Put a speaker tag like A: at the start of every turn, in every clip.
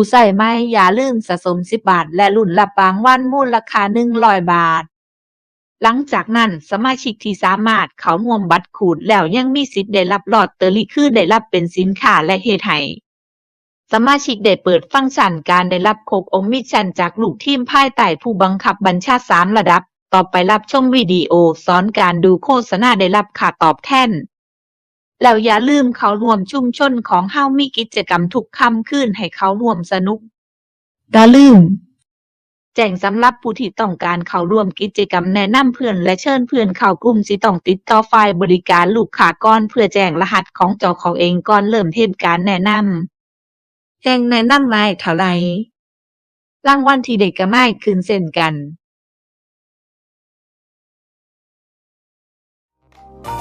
A: ผู้ใส่ไม่อย่าลืมสะสม10บบาท และรุ่นรับรางวัลมูลค่า100บาท หลังจากนั้นสมาชิกที่สามารถเขาร่วมบัตรขูดแล้วยังมีสิทธิ์ได้รับหลอตเตอรี่คือได้รับเป็นสินค้าและเฮ็ดให้สมาชิกได้เปิดฟังก์ชันการได้รับโคกอมมิชชันจากลูกทีมภายใต้ผู้บังคับบัญชาสามระดับ ต่อไปรับชมวิดีโอสอนการดูโฆษณาได้รับค่าตอบแทน แล้วอย่าลืมเขาร่วมชุมชนของเฮามีกิจกรรมทุกค่ำคืนให้เขาร่วมสนุกอย่าลืม แจ้งสำหรับผู้ที่ต้องการเข้าร่วมกิจกรรมแนะนำเพื่อนและเชิญเพื่อนเข้ากลุ่มสิต้องติดต่อฝ่ายบริการลูกค้าก่อนเพื่อแจ้งรหัสของเจ้าของเองก่อนเริ่มเทศการแนะนำแจ้งแนะนำไว้เท่าไหร่รางวัลที่เด็กก็ไม่คืนเส้นกัน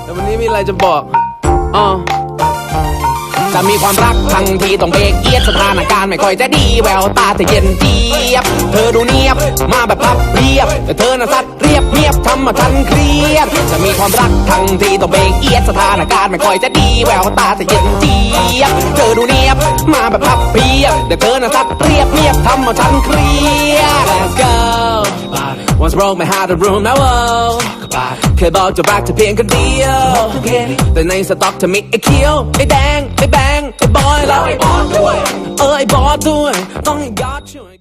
B: แต่วันนี้มีอะไรจะบอก ออจะมีความรักทั้งทีต้องเบรกเอียดสถานการณ์ไม่ค่อยจะดีแววตาเธอเย็นเจี๊ยบ เธอดูเนียบมาแบบพับเรียบ แต่เธอน่ะสัตว์เรียบเนียบทำมาฉันเครียด จะมีความรักทั้งทีต้องเบรกเอียดสถานการณ์ไม่ค่อยจะดีแววตาเธอเย็นเจี๊ยบ เธอดูเนียบมาแบบพับเพียบ แต่เธอน่ะสัตว์เรียบเนียบทำมาฉันเครียด Let's go Once broke my heart the room now oh เคยบอกจะรักเธอเพียงคนเดียวแต่ในสต็อกเธอมีไอ้เขียวไอ้แดงไอ้แบงไอ้บอยแล้วไอ้บอสด้วย เออไอ้บอสด้วย ต้องให้ยอดช่วย